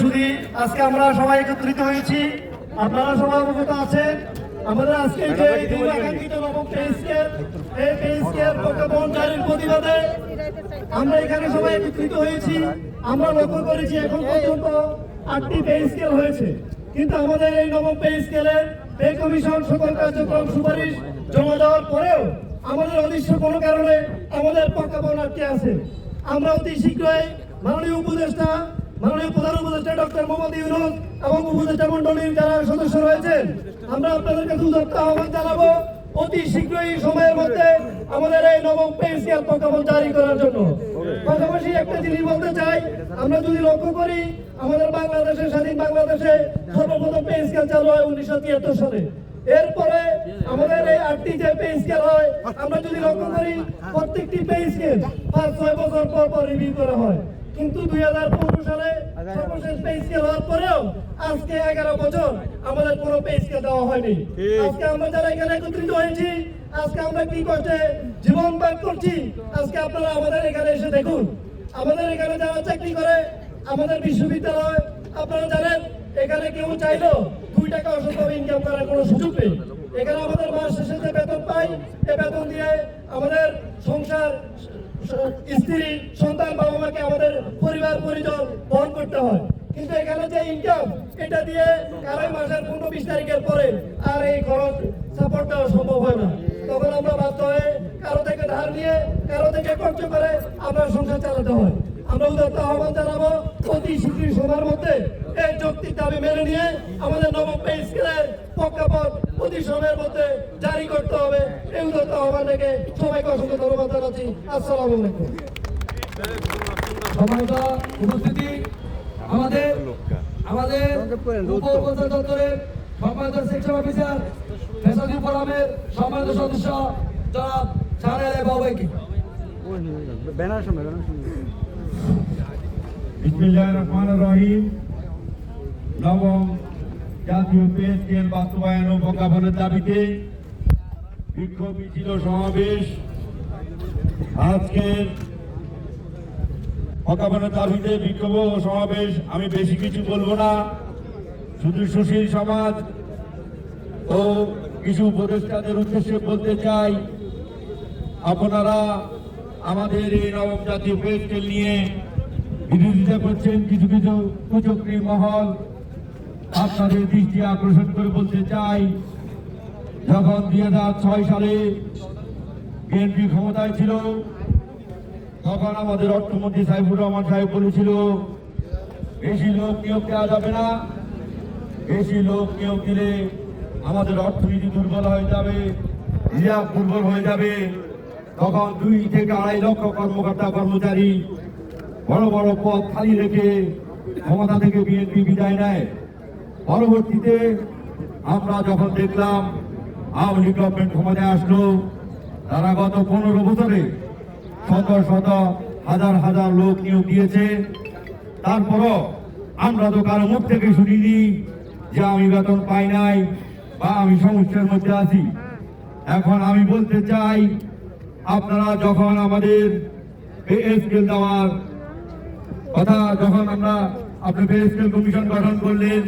সুধী, আজকে আমরা সবাই একত্রিত হয়েছি। আপনারা সবাই অবগত আছেন। আমাদের আজকে যে প্রতিবাদে আমরা এখানে সবাই একত্রিত হয়েছি। আমরা লক্ষ্য করেছি এখন পর্যন্ত আটটি পে স্কেল হয়েছে। কিন্তু আমাদের এই নবম পে স্কেলের পে কমিশন সকল কার্যক্রম সুপারিশ জমা দেওয়ার পরেও আমাদের অদৃশ্য কোনো কারণে আমাদের প্রজ্ঞাপন আটকে আছে। আমরা অতি শীঘ্রই মাননীয় উপদেষ্টা মাননীয় প্রধান উপদেষ্টা ডক্টর মোহাম্মদ ইউনুস এবং উপদেষ্টা মন্ডলীর যারা সদস্য রয়েছেন, আমরা আপনাদের কাছে উদত্ত আহ্বান জানাব। অতি শীঘ্রই সময়ের মধ্যে আমাদের এই নবম পে স্কেল প্রজ্ঞাপন জারি করার জন্য। পাশাপাশি একটা জিনিস বলতে চাই, আমরা যদি লক্ষ্য করি, আমাদের বাংলাদেশে, স্বাধীন বাংলাদেশে সর্বপ্রথম পে স্কেল চালু হয় উনিশশো তিয়াত্তর সালে। এরপরে আমাদের এই আটটি যে পে স্কেল হয়, আমরা যদি লক্ষ্য করি, প্রত্যেকটি পে স্কেল পাঁচ ছয় বছর পর পর রিভিউ করা হয়। কিন্তু দুই হাজার পনেরো সালে সর্বশেষ পে স্কেল হওয়ার পরেও আজকে এগারো বছর আমাদের কোনো পে স্কেল দেওয়া হয়নি। আজকে আমরা যারা এখানে একত্রিত হয়েছি আজকে আমরা কি করতে জীবন ত্যাগ করছি। আজকে আপনারা আমাদের এখানে এসে দেখুন। আমাদের এখানে যারা চাকরি করে আমাদের বিশ্ববিদ্যালয় আপনারা জানেন এখানে কেউ চাইলো দুই টাকা অসম্ভব ইনকাম করার কোনো সুযোগ নেই। এখানে আমাদের মাস শেষে যে বেতন পাই এ বেতন দিয়ে আমাদের সংসার স্ত্রী, সন্তান, বাবা মাকে আমাদের পরিবার, পরিজন বহন করতে হয়। কিন্তু এখানে যে ইনকাম এটা দিয়ে কারোই মাসের পনেরো বিশ তারিখের পরে আর এই খরচ সাপোর্ট দেওয়া সম্ভব হয় না। তখন আমরা বাধ্য হয়ে কারও থেকে ধার নিয়ে, কারও থেকে খরচ করে আমরা সংসার চালাতে হয়। আমরা উদাত্ত আহ্বান জানাব, অতি শীঘ্রই সময়ের মধ্যে এই যৌক্তিক দাবি মেনে নিয়ে আমাদের নবম পে স্কেলের প্রজ্ঞাপন অতি সময়ের মধ্যে জারি করতে হবে। এই উদাত্ত আহ্বান রেখে সবাইকে অসংখ্য ধন্যবাদ জানাচ্ছি। আসসালামু আলাইকুম। সম্মানিত উপস্থিতি আমাদের আমাদের উপপ্রধান দপ্তরের সম্মানিত সেকশন অফিসার ফেসাদি ফোরামের সম্মানিত সদস্য জনাব সাহেব বাবাইকে ব্যানার সামনে ব্যানার সামনে বিসমিল্লাহির রহমানির রহিম। নবম জাতীয় পে স্কেল বাস্তবায়ন ও প্রজ্ঞাপনের দাবিতে বিক্ষোভ মিছিল সমাবেশ। আজকের প্রজ্ঞাপনের দাবিতে বিক্ষোভ সমাবেশ, আমি বেশি কিছু বলব না। শুধু সুশীল সমাজ ও কিছু উপদেষ্টাদের উদ্দেশ্যে বলতে চাই, আপনারা আমাদের এই নবম জাতীয় পে নিয়ে বিরোধিতা করছেন। কিছু কিছু কুচক্রী মহল আপনাদের দৃষ্টি আকর্ষণ করে বলতে চাই, যখন দুই হাজার ছয় সালে বিএনপি ক্ষমতায় ছিল, তখন আমাদের অর্থমন্ত্রী সাইফুর রহমান সাহেব বলেছিল, বেশি লোক নিয়োগ দেওয়া যাবে না, বেশি লোক নিয়োগ দিলে আমাদের অর্থনীতি দুর্বল হয়ে যাবে রিজার্ভ দুর্বল হয়ে যাবে। তখন দুই থেকে আড়াই লক্ষ কর্মকর্তা কর্মচারী বড় বড় পদ খালি রেখে ক্ষমতা থেকে বিএনপি বিদায় নেয়। পরবর্তীতে আমরা যখন দেখলাম আওয়ামী লীগ গভর্নমেন্ট ক্ষমতায় আসলো, তারা গত পনেরো বছরে শত শত হাজার হাজার লোক নিয়োগ দিয়েছে। তারপরও আমরা তো কারও মুখ থেকে শুনিনি যে আমি বেতন পাই নাই বা আমি সমস্যার মধ্যে আছি। এখন আমি বলতে চাই, আপনারা যখন আমাদের স্কেল দেওয়ার কথা, যখন আমরা আপনি স্কেল কমিশন গঠন করলেন